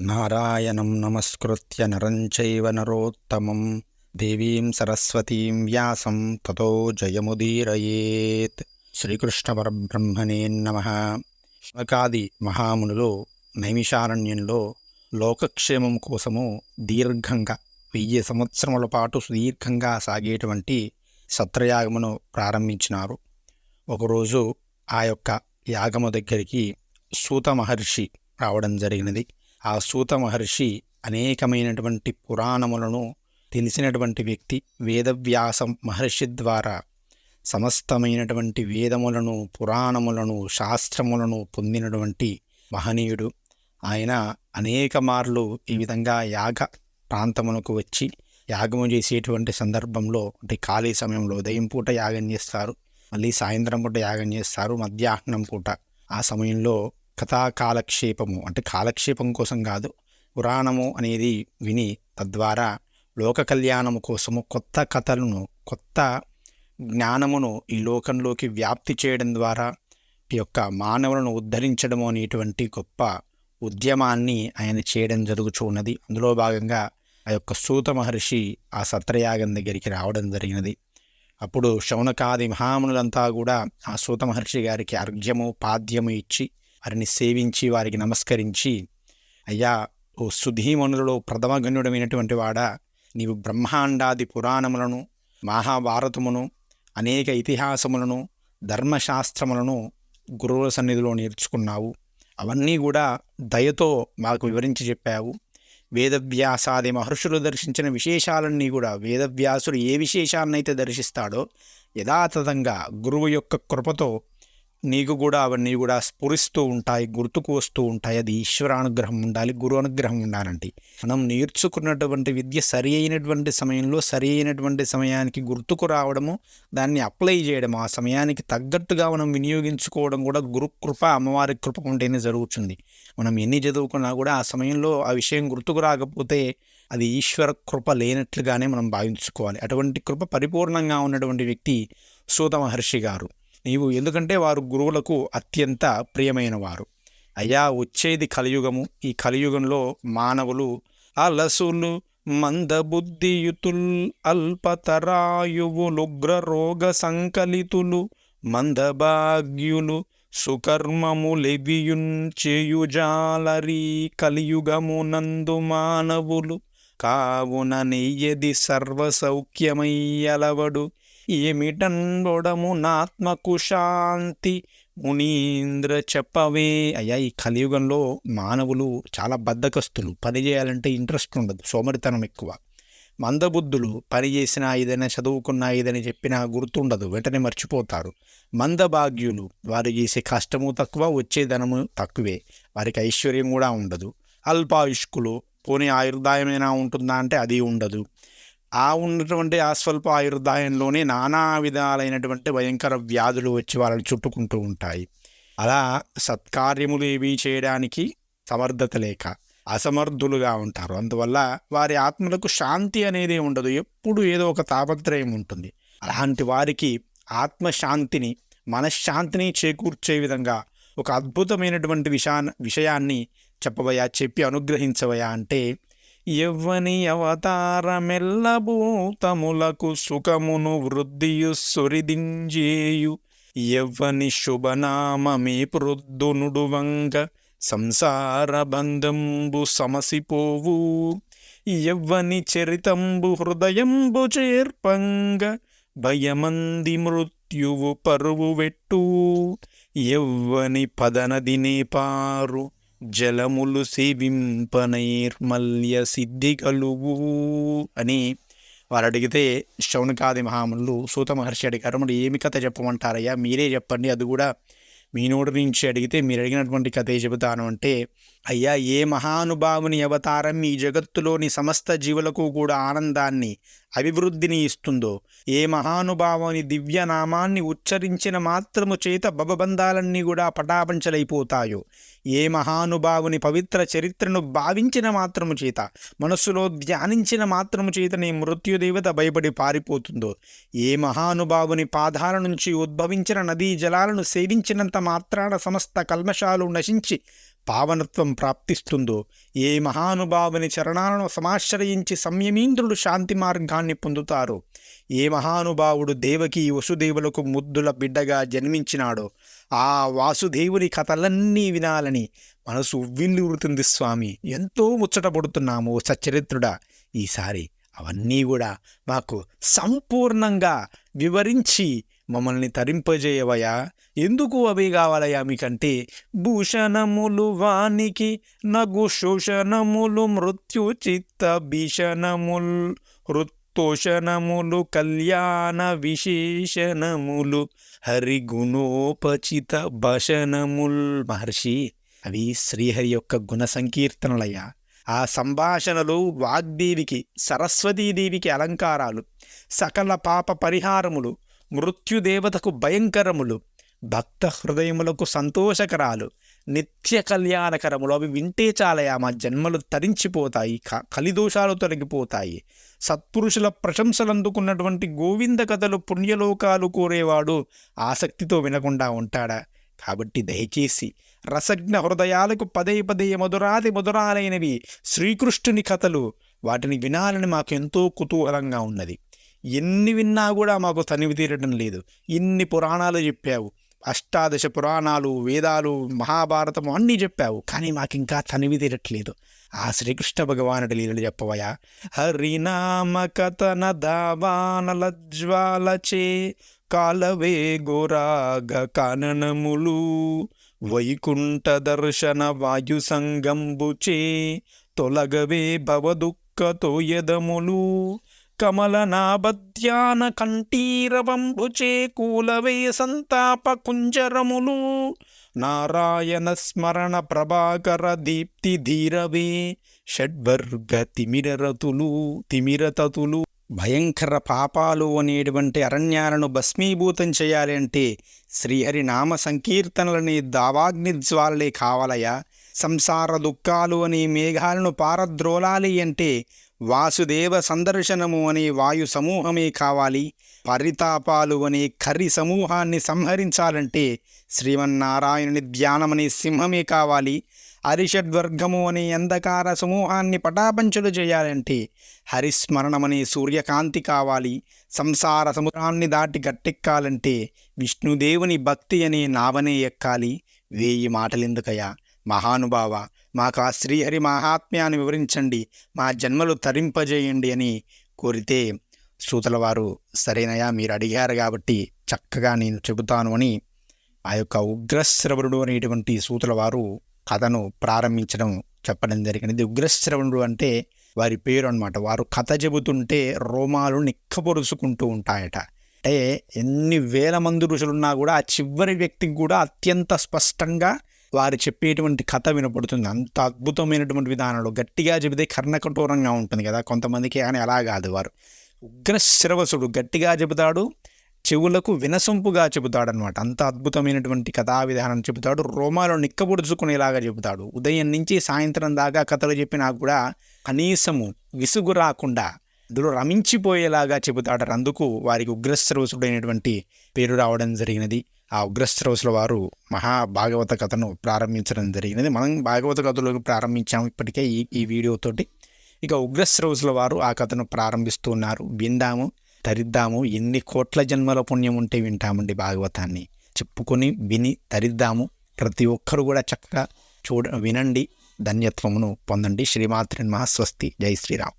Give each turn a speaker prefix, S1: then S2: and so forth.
S1: నారాయణం నమస్కృత్య నరం చైవ నరోత్తమం దేవీం సరస్వతీం వ్యాసం తతో జయముదీరయేత్ శ్రీకృష్ణ నమ మహామునులు నైమిషారణ్యంలో లోకక్షేమం కోసము దీర్ఘంగా వెయ్యి సంవత్సరముల పాటు సుదీర్ఘంగా సాగేటువంటి సత్రయాగమును ప్రారంభించినారు. ఒకరోజు ఆ యొక్క యాగము దగ్గరికి సూత మహర్షి రావడం జరిగినది. ఆ సూత మహర్షి అనేకమైనటువంటి పురాణములను తెలిసినటువంటి వ్యక్తి వేదవ్యాసం మహర్షి ద్వారా సమస్తమైనటువంటి వేదములను పురాణములను శాస్త్రములను పొందినటువంటి మహనీయుడు. ఆయన అనేక మార్లు ఈ విధంగా యాగ ప్రాంతములకు వచ్చి యాగము చేసేటువంటి సందర్భంలో అంటే ఖాళీ సమయంలో ఉదయం పూట యాగం చేస్తారు మళ్ళీ సాయంత్రం పూట యాగం చేస్తారు మధ్యాహ్నం పూట. ఆ సమయంలో కథా కాలక్షేపము అంటే కాలక్షేపం కోసం కాదు పురాణము అనేది విని తద్వారా లోక కళ్యాణము కోసము కొత్త కథలను కొత్త జ్ఞానమును ఈ లోకంలోకి వ్యాప్తి చేయడం ద్వారా ఈ యొక్క మానవులను ఉద్ధరించడము అనేటువంటి గొప్ప ఉద్యమాన్ని ఆయన చేయడం జరుగుతూ ఉన్నది. అందులో భాగంగా ఆ యొక్క సూత మహర్షి ఆ సత్రయాగం దగ్గరికి రావడం జరిగినది. అప్పుడు శౌనకాది మహామునులంతా కూడా ఆ సూత మహర్షి గారికి అర్ఘ్యము పాద్యము ఇచ్చి వారిని సేవించి వారికి నమస్కరించి అయ్యా ఓ సుధీమనులలో ప్రథమగణ్యుడమైనటువంటి వాడా నీవు బ్రహ్మాండాది పురాణములను మహాభారతమును అనేక ఇతిహాసములను ధర్మశాస్త్రములను గురువుల సన్నిధిలో నేర్చుకున్నావు. అవన్నీ కూడా దయతో మాకు వివరించి చెప్పావు. వేదవ్యాసాది మహర్షులు దర్శించిన విశేషాలన్నీ కూడా వేదవ్యాసుడు ఏ విశేషాన్నైతే దర్శిస్తాడో యథాతథంగా గురువు యొక్క కృపతో నీకు కూడా అవన్నీ కూడా స్ఫురిస్తూ ఉంటాయి గుర్తుకు వస్తూ ఉంటాయి. అది ఈశ్వరానుగ్రహం ఉండాలి గురు అనుగ్రహం ఉండాలంటే మనం నేర్చుకున్నటువంటి విద్య సరి అయినటువంటి సమయంలో సరి అయినటువంటి సమయానికి గుర్తుకు రావడము దాన్ని అప్లై చేయడం ఆ సమయానికి తగ్గట్టుగా మనం వినియోగించుకోవడం కూడా గురు కృప అమ్మవారి కృప ఉంటేనే జరుగుతుంది. మనం ఎన్ని చదువుకున్నా కూడా ఆ సమయంలో ఆ విషయం గుర్తుకు రాకపోతే అది ఈశ్వర కృప లేనట్లుగానే మనం భావించుకోవాలి. అటువంటి కృప పరిపూర్ణంగా ఉన్నటువంటి వ్యక్తి సూత మహర్షి గారు. నీవు ఎందుకంటే వారు గురువులకు అత్యంత ప్రియమైన వారు అయ్యా వచ్చేది కలియుగము. ఈ కలియుగంలో మానవులు అలసులు మందబుద్ధియుతుల్ అల్పతరాయువులుగ్రరోగ సంకలితులు మందభాగ్యులు సుకర్మములెవియున్ చేయుజాలరీ కలియుగమునందు మానవులు. కావున నెయ్యది సర్వసౌఖ్యమయ్యలవడు. ఏమిటండొడము నాత్మకు శాంతి? మునీంద్ర చెప్పవే. అయ్యా ఈ కలియుగంలో మానవులు చాలా బద్ధకస్తులు పని చేయాలంటే ఇంట్రెస్ట్ ఉండదు సోమరితనం ఎక్కువ. మందబుద్ధులు పని చేసినా ఏదైనా చదువుకున్నా ఏదైనా చెప్పినా గుర్తుండదు వెంటనే మర్చిపోతారు. మందభాగ్యులు వారు చేసే కష్టము తక్కువ వచ్చే ధనము తక్కువే. వారికి ఐశ్వర్యం కూడా ఉండదు. అల్పాయుష్కులు పోనీ ఆయుర్దాయమైనా ఉంటుందా అంటే అది ఉండదు. ఆ ఉన్నటువంటి ఆ స్వల్ప ఆయుర్దాయంలోనే నానా విధాలైనటువంటి భయంకర వ్యాధులు వచ్చి వాళ్ళని చుట్టుకుంటూ ఉంటాయి. అలా సత్కార్యములు ఏవి చేయడానికి సమర్థత లేక అసమర్థులుగా ఉంటారు. అందువల్ల వారి ఆత్మలకు శాంతి అనేది ఉండదు. ఎప్పుడు ఏదో ఒక తాపత్రయం ఉంటుంది. అలాంటి వారికి ఆత్మశాంతిని మనశ్శాంతిని చేకూర్చే విధంగా ఒక అద్భుతమైనటువంటి విషా విషయాన్ని చెప్పవయా చెప్పి అనుగ్రహించవయా అంటే ఎవ్వని అవతారమెల్లభూతములకు సుఖమును వృద్ధియు సొరిదింజేయు. ఎవ్వని శుభనామమే ప్రొద్దునుడువంగ సంసార బంధంబు సమసిపోవు. ఎవ్వని చరితంబు హృదయంబు చేర్పంగ భయమంది మృత్యువు పరువు వెట్టు ఎవ్వని పదనదినే పారు జలములు సేవింపనైర్మల్య సిద్ధి కలుగు అని వారు అడిగితే శౌనకాది మహాములు సూత మహర్షి అడిగారు మరి ఏమి కథ చెప్పమంటారయ్యా? మీరే చెప్పండి అది కూడా మీ నోటి నుంచి అడిగితే మీరు అడిగినటువంటి కథే చెబుతాను అంటే అయ్యా ఏ మహానుభావుని అవతారం ఈ జగత్తులోని సమస్త జీవులకు కూడా ఆనందాన్ని అభివృద్ధిని ఇస్తుందో? ఏ మహానుభావుని దివ్యనామాన్ని ఉచ్చరించిన మాత్రము చేత భవబంధాలన్నీ కూడా పటాపంచలైపోతాయో? ఏ మహానుభావుని పవిత్ర చరిత్రను భావించిన మాత్రము చేత మనస్సులో ధ్యానించిన మాత్రము చేతనే మృత్యుదేవత భయపడి పారిపోతుందో? ఏ మహానుభావుని పాదాల నుంచి ఉద్భవించిన నదీ జలాలను సేవించినంత మాత్రాన సమస్త కల్మషాలు నశించి పావనత్వం ప్రాప్తిస్తుందో ఏ మహానుభావుని చరణాలను సమాశ్రయించి సంయమీంద్రుడు శాంతి మార్గాన్ని పొందుతారో ఏ మహానుభావుడు దేవకి వసుదేవులకు ముద్దుల బిడ్డగా జన్మించినాడో ఆ వాసుదేవుని కథలన్నీ వినాలని మనసు ఉవ్విల్లురుతుంది స్వామి. ఎంతో ముచ్చటపడుతున్నాము ఓ సచ్చరిత్రుడా. ఈసారి అవన్నీ కూడా మాకు సంపూర్ణంగా వివరించి మమ్మల్ని తరింపజేయవయా? ఎందుకు అవి కావాలయా మీకంటే? భూషణములు వానికి నగు శోషణములు మృత్యు చిత్త భీషణముల్ హృత్తోషణములు కళ్యాణ విశేషణములు హరిగుణోపచిత భషణముల్. మహర్షి అవి శ్రీహరి యొక్క గుణ సంకీర్తనలయ్యా ఆ సంభాషణలు వాగ్దేవికి సరస్వతీదేవికి అలంకారాలు సకల పాప పరిహారములు మృత్యుదేవతకు భయంకరములు భక్త హృదయములకు సంతోషకరాలు నిత్య కళ్యాణకరములు అవి వింటే చాలయా మా జన్మలు తరించిపోతాయి క కలిదోషాలు తొలగిపోతాయి. సత్పురుషుల ప్రశంసలు అందుకున్నటువంటి గోవింద కథలు పుణ్యలోకాలు కోరేవాడు ఆసక్తితో వినకుండా ఉంటాడా? కాబట్టి దయచేసి రసజ్ఞ హృదయాలకు పదే పదే మధురాది మధురాలైనవి శ్రీకృష్ణుని కథలు. వాటిని వినాలని మాకు ఎంతో కుతూహలంగా ఉన్నది. ఎన్ని విన్నా కూడా మాకు తనివి తీరడం లేదు. ఇన్ని పురాణాలు చెప్పావు? అష్టాదశ పురాణాలు వేదాలు మహాభారతము అన్నీ చెప్పావు. కానీ మాకింకా తనివి తీరట్లేదు ఆ శ్రీకృష్ణ భగవానుడి లీలలు చెప్పవయా? హరినామ కథన దావానల జ్వాలచే కాలవే గోరాగ కాననములు. వైకుంఠ దర్శన వాయు సంగంబుచే తొలగవే భవదుఃఖతో యదములు కమలనాభధ్యాన కంఠీరవంబుచే కూలవే సంతాప కుంజరములు నారాయణ స్మరణ ప్రభాకర దీప్తి ధీరవే షడ్వర్గ తిమిరరతులు తిమిరతతులు భయంకర పాపాలు అనేటువంటి అరణ్యాలను భస్మీభూతం చేయాలి అంటే శ్రీహరి నామ సంకీర్తనలని దావాగ్ని జ్వాలలే కావాలయా సంసార దుఃఖాలు అనే మేఘాలను పారద్రోలాలి అంటే వాసుదేవ సందర్శనము అనే వాయు సమూహమే కావాలి. పరితాపాలు అనే కర్రి సమూహాన్ని సంహరించాలంటే శ్రీమన్నారాయణుని ధ్యానమనే సింహమే కావాలి. హరిషడ్వర్గము అనే అంధకార సమూహాన్ని పటాపంచలు చేయాలంటే హరిస్మరణమనే సూర్యకాంతి కావాలి. సంసార సముద్రాన్ని దాటి గట్టెక్కాలంటే విష్ణుదేవుని భక్తి అనే నావనే ఎక్కాలి. వేయి మాటలెందుకయ్యా? మహానుభావ మాకు ఆ శ్రీహరి మహాత్మ్యాన్ని వివరించండి. మా జన్మలు తరింపజేయండి అని కోరితే శ్రోతల వారు సరేనయా మీరు అడిగారు కాబట్టి చక్కగా నేను చెబుతాను అని ఆ యొక్క ఉగ్రశ్రవణుడు అనేటువంటి సూతుల వారు కథను ప్రారంభించడం చెప్పడం జరిగినది ఉగ్రశ్రవణుడు అంటే వారి పేరు అనమాట వారు కథ చెబుతుంటే రోమాలు నిక్కపొరుచుకుంటూ ఉంటాయట. అంటే ఎన్ని వేల మంది ఋషులున్నా కూడా ఆ చివరి వ్యక్తికి కూడా అత్యంత స్పష్టంగా వారు చెప్పేటువంటి కథ వినపడుతుంది. అంత అద్భుతమైనటువంటి విధానంలో గట్టిగా చెబితే కర్ణకఠోరంగా ఉంటుంది కదా. కొంతమందికి కానీ అలా కాదు వారు. ఉగ్రశ్రవసుడు గట్టిగా చెబుతాడు చెవులకు వినసొంపుగా చెబుతాడనమాట అంత అద్భుతమైనటువంటి కథా విధానం చెబుతాడు. రోమాలో నిక్కబొడుచుకునేలాగా చెబుతాడు. ఉదయం నుంచి సాయంత్రం దాకా కథలు చెప్పినా కూడా కనీసము విసుగు రాకుండా అందులో రమించిపోయేలాగా చెబుతాడారు అందుకు వారికి ఉగ్రస్రవసుడైనటువంటి పేరు రావడం జరిగినది. ఆ ఉగ్రస్రవసుల వారు మహా భాగవత కథను ప్రారంభించడం జరిగినది. మనం భాగవత కథలోకి ప్రారంభించాము ఇప్పటికే ఈ ఈ వీడియోతోటి ఇక ఉగ్రస్రవసుల వారు ఆ కథను ప్రారంభిస్తున్నారు. విందాము. తరిద్దాము. ఎన్ని కోట్ల జన్మల పుణ్యం ఉంటే వింటామండి భాగవతాన్ని. చెప్పుకొని విని తరిద్దాము. ప్రతి ఒక్కరు కూడా చక్కగా చూడ వినండి. ధన్యత్వమును పొందండి. శ్రీమాత్రి మహాస్వస్తి జై శ్రీరామ్.